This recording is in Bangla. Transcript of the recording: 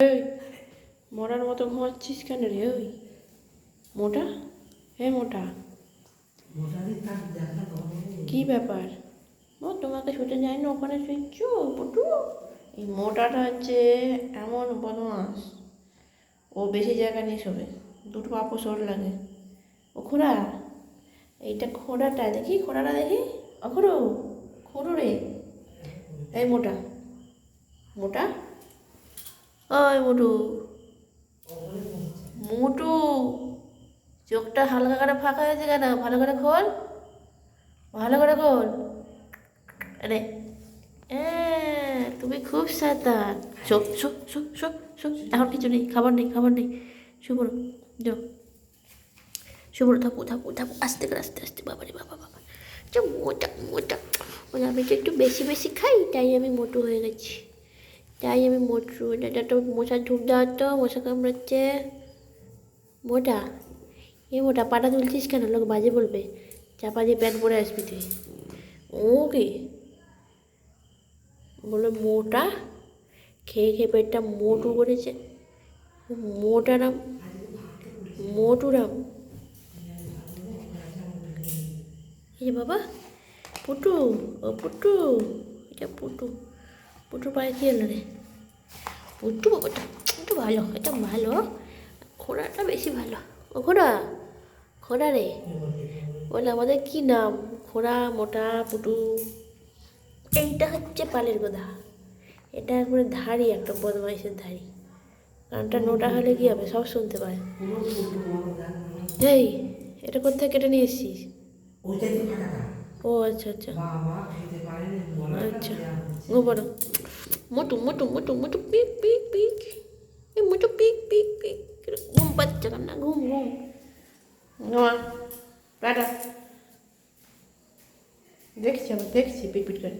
এই, মরার মতো ঘুমাচ্ছিস কেন রে? ওই মোটা? হে মোটা। কি ব্যাপার? ও, তোমাকে শুতে যায় না ওখানে শুচ্ছ পটু। এই মোটাটা হচ্ছে এমন বদমাস। ও বেশি জায়গা নিয়ে শোবে। দুটো পাপো সর লাগে। ও খোড়া? এইটা খোড়াটা, দেখি খোড়াটা, দেখি। অখরো খোড়ো রে। এই মোটা। মোটা? ওই মোটু। মোটু, চোখটা হালকা করে ফাঁকা হয়েছে কেন? ভালো করে খোল। ভালো করে খোল। আরে তুমি খুব সাঁতার। শোক শোক শোক শোক শোক। এখন কিছু নেই, খাবার নেই খাবার নেই। শুভর যো শুভর থাকু থাকু থাকু। আস্তে করে, আস্তে আস্তে, বাবা রে, বাবা বাবা। মোটা মোটা। আমি তো একটু বেশি বেশি খাই, তাই আমি মোটু হয়ে গেছি। তাই আমি মোটু এটা তো মশার ধূপ দেওয়ার তো মশা কামড়াচ্ছে মোটা এ মোটা পাটা তুলছিস কেন লোক বাজে বলবে চাপা দিয়ে প্যান্ট পরে আসবি তুই ও কি বলল মোটা খেয়ে খেয়ে পেটটা মোটু করেছে মোটারাম মোটুরাম এই বাবা পুটু ও পুটু এটা পুটু পুটু পায়ে কি এলো রে? পুটু বাবাটা একটু ভালো এটা ভালো। ঘোড়াটা বেশি ভালো। ও ঘোড়া? ঘোড়া রে? বলে আমাদের কি নাম? ঘোড়া, মোটা, পুটু। এইটা হচ্ছে পালের গোদা। এটা একবারে ধাড়ি, একটা বদমাইশের ধাড়ি। কানটা নোটা হলে কি হবে? সব শুনতে পায়। এই, এটা কোথায় কেটে নিয়ে এসছিস? ও আচ্ছা আচ্ছা। আচ্ছা। গোবর মোটু মোটু মোটু মোটু পিক পিক পিক। এ মোটু পিক পিক পিক। ঘুম পাচ্ছে না ঘুম ঘুম। টাটা। দেখছি আবার দেখছি পিট পিট করে।